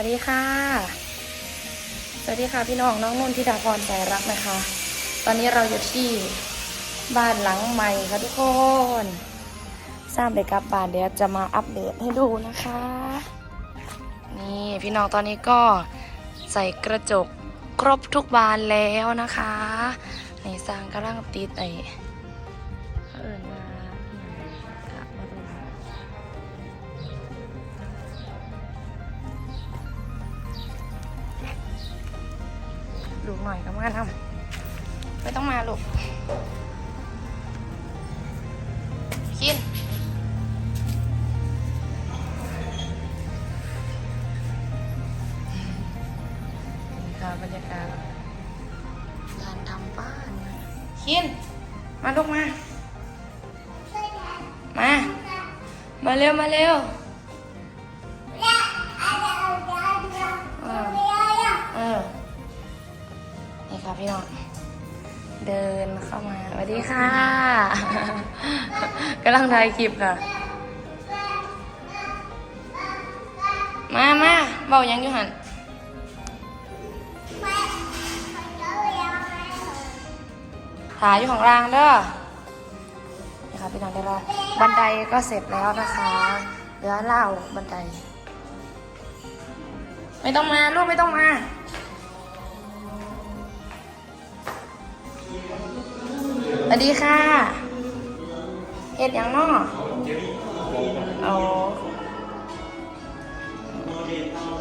วัสดีค่ะ สวัสดีค่ะพี่น้องน้องนุ่นธิดาพรใจรักนะคะ ตอนนี้เราอยู่ที่บ้านหลังใหม่ค่ะทุกคนทราบเลยครับบ้านเดี๋ยวจะมาอัปเดตให้ดูนะคะ นี่พี่น้องตอนนี้ก็ใส่กระจกครบทุกบานแล้วนะคะในสร้างกำลังติดไอ หน่อยก็มาทำไม่ต้องมาลูกกินนี่ค่ะบรรยากาศการทำบ้านคิน มาลูกมา มา มาเร็ว มาเร็ว นี่ค่ะพี่น้องเดินเข้ามาสวัสดีค่ะกำลังถ่ายคลิปค่ะ มามาเบายังอยู่หันขาอยู่ของรางเด้อนี่ค่ะพี่น้องได้แล้วบันไดก็เสร็จแล้วนะคะเหลือเล่าบันได ไม่ต้องมา ลูกไม่ต้องมา สวัสดีค่ะเฮ็ดยังนอเอา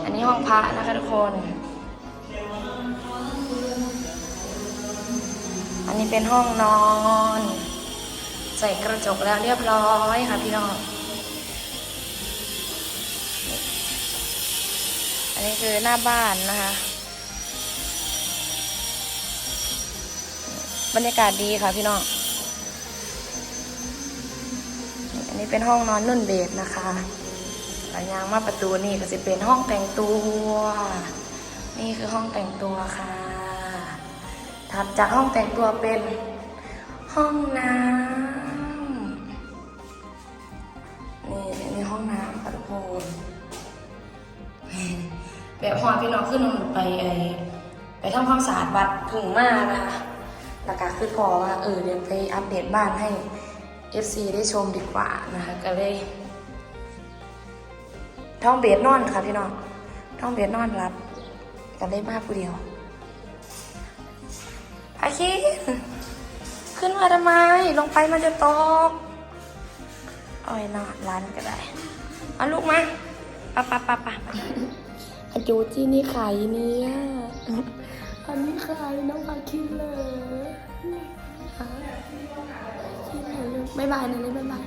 อันนี้ห้องพระนะคะทุกคน อันนี้เป็นห้องนอน ใส่กระจกแล้วเรียบร้อยค่ะพี่น้อง อันนี้คือหน้าบ้านนะคะ บรรยากาศดีค่ะพี่น้อง อันนี้เป็นห้องนอนนุ่นเบดนะคะหลังยางมาประตูนี่ก็จะเป็นห้องแต่งตัว นี่คือห้องแต่งตัวค่ะ ถัดจากห้องแต่งตัวเป็นห้องน้ำนี่นี่ห้องน้ำค่ะทุกคนแบบหอพี่น้องขึ้นนไปไอไปทำความสะอาดบัตรถึงมากนะคะ แล้วก็คือพอว่าเออเดี๋ยวไปอัปเดตบ้านให้ FC ได้ชมดีกว่านะคะก็เลยท้องเบสนอนค่ะพี่น้องท้องเบสนอนรับก็ได้มากผู้เดียวอาคินขึ้นมาทำไม ลงไปมันจะตกเอาไว้นอนร้านก็ได้ เอาลูกมาปะปะปะปะอาจูจีนี่ขายเนี่ย อันนี้ขายน้องอาคินเลยฮะคินเหรอลูกบ๊ายบายหนะเลยบ๊ายบาย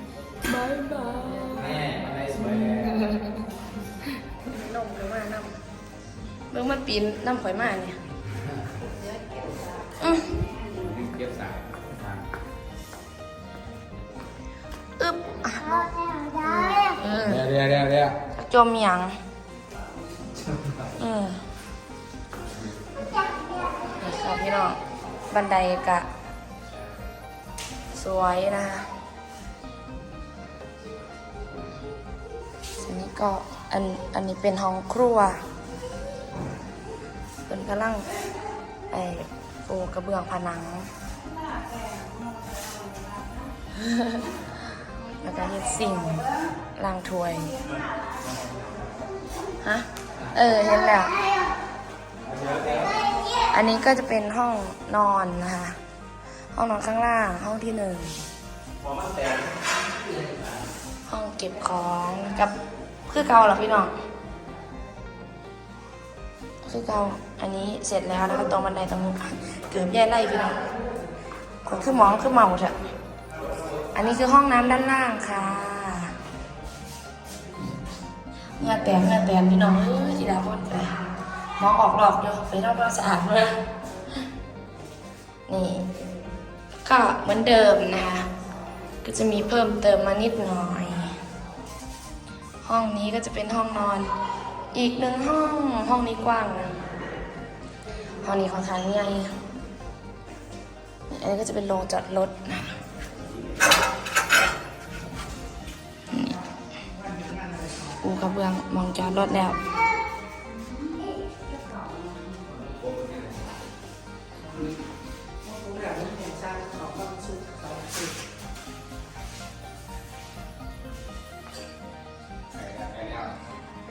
บ๊ายบายแม่อะไรสวยเลยนมหรือว่าน้ำเบิ่งมันปีนน้ำข่อยมาเนี่ยอือเก็บสายทางอึ๊บอะเออเดี๋ยวเดี๋ยวเดี๋ยวเดี๋ยวจมหยัง ค่ะพี่น้อง บันไดกะ สวยนะคะอันนี้ก็อันอันนี้เป็นห้องครัวเป็นกำลังไอปูกระเบื้องผนัง แล้วก็เฮ็ดสิ่งลางถวย ฮะ เออ เห็นแล้ว อันนี้ก็จะเป็นห้องนอนนะคะห้องนอนข้างล่างห้องที่หนึ่งห้องเก็บของกับคือเก่าเหรอพี่น้องคือเก่าอันนี้เสร็จแล้วนะคะตรงบันไดตรงนี้เกือบแย่ไล่พี่น้องคนคือมองคือเมาเถอะอันนี้คือห้องน้ำด้านล่างค่ะเงื่อแตกเงื่อแตกพี่น้องเอ้ยทีดาพ่นไป มองออกหลอกเดี๋ยวไปทำความสะอาดมานี่ก็เหมือนเดิมนะคะ ก็จะมีเพิ่มเติมมานิดหน่อย ห้องนี้ก็จะเป็นห้องนอน อีกหนึ่งห้องห้องนี้กว้างนะห้องนี้ค่อนข้างใหญ่อันนี้ก็จะเป็นโรงจอดรถนะปูกระเบื้องมองจอดรถแล้ว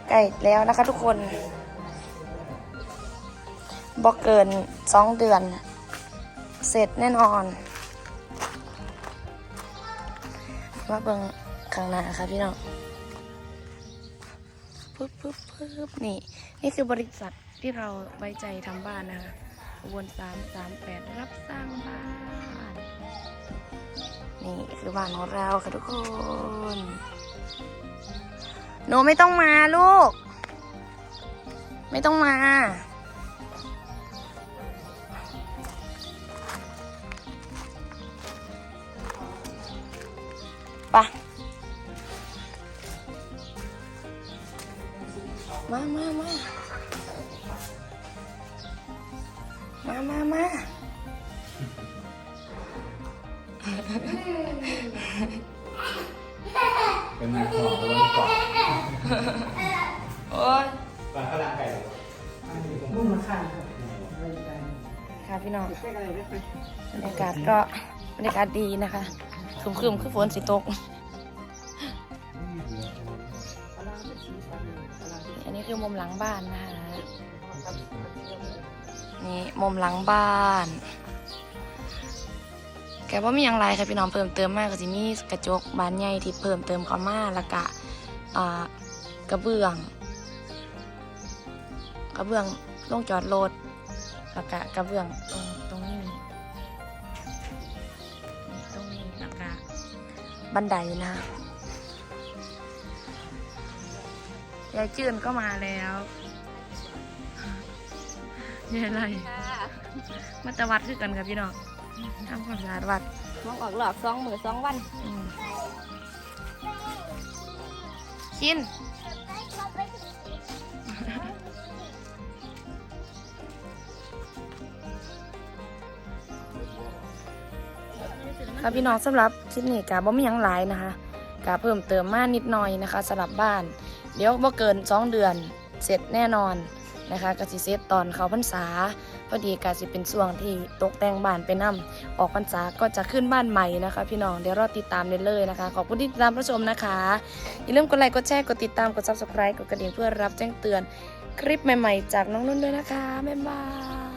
ใกล้แล้วนะคะทุกคนบอกเกินสองเดือน เสร็จแน่นอน มาเบิ่งข้างหน้าค่ะพี่น้องปึ๊บปึ๊บปึ๊บนี่ นี่คือบริษัทที่เราไว้ใจทำบ้านนะคะวนสามสามแปดรับสร้างบ้าน นี่คือบ้านของเราค่ะทุกคน หนูไม่ต้องมาลูก ไม่ต้องมาไปะมามามามามามา เป็นมาของตัวนี้ก่อนโอ้ยปลาข้าวหลามไก่มุ่งมาข้างครับอะไรกันค่ะพี่น้องแค่อะไรไม่ค่อยบรรยากาศก็บรรยากาศดีนะคะครึมๆคือฝนสิตกปลาเป็นสีสันปลาเป็นอันนี้คือมุมหลังบ้านนะคะนี่มุมหลังบ้าน แกว่ามีอย่างไรค่ะพี่น้องเพิ่มเติมมากก็จะมีกระจกบานใหญ่ที่เพิ่มเติมเข้ามาแล้วก็อ่ากระเบื้อง กระเบื้องลงจอดรถแล้วก็กระเบื้องตรงตรงนี้นี่ตรงนี้แล้วก็บันไดนะยายจืนก็มาแล้วยายไรมาตะวัดคือกันกับพี่น้อง ทำความสะอาดวัดมองออกหลอกสองมือสองวันอืมชินค่ะพี่น้องสำหรับคลิปนี้กาบ่มีหยังหลายนะคะกาเพิ่มเติมมานิดหน่อยนะคะสำหรับบ้าน เดี๋ยวบ่เกิน2เดือนเสร็จแน่นอน นะคะกสิเสร็จตอนเขาพรรษา พอดีกาสิเป็นช่วงที่ตกแต่งบ้านไปนํออกพรรษาก็จะขึ้นบ้านใหม่นะคะ พี่น้องเดี๋ยวรอติดตามได้เลยนะคะ ขอบคุณที่ติดตามรับชมนะคะ อย่าลืมกดไลค์กดแชร์กดติดตามกดซับสไครต์กดกระดิ่งเพื่อรับแจ้งเตือนคลิปใหม่ ๆ จากน้องนุ่นด้วยนะคะบ๊ายบาย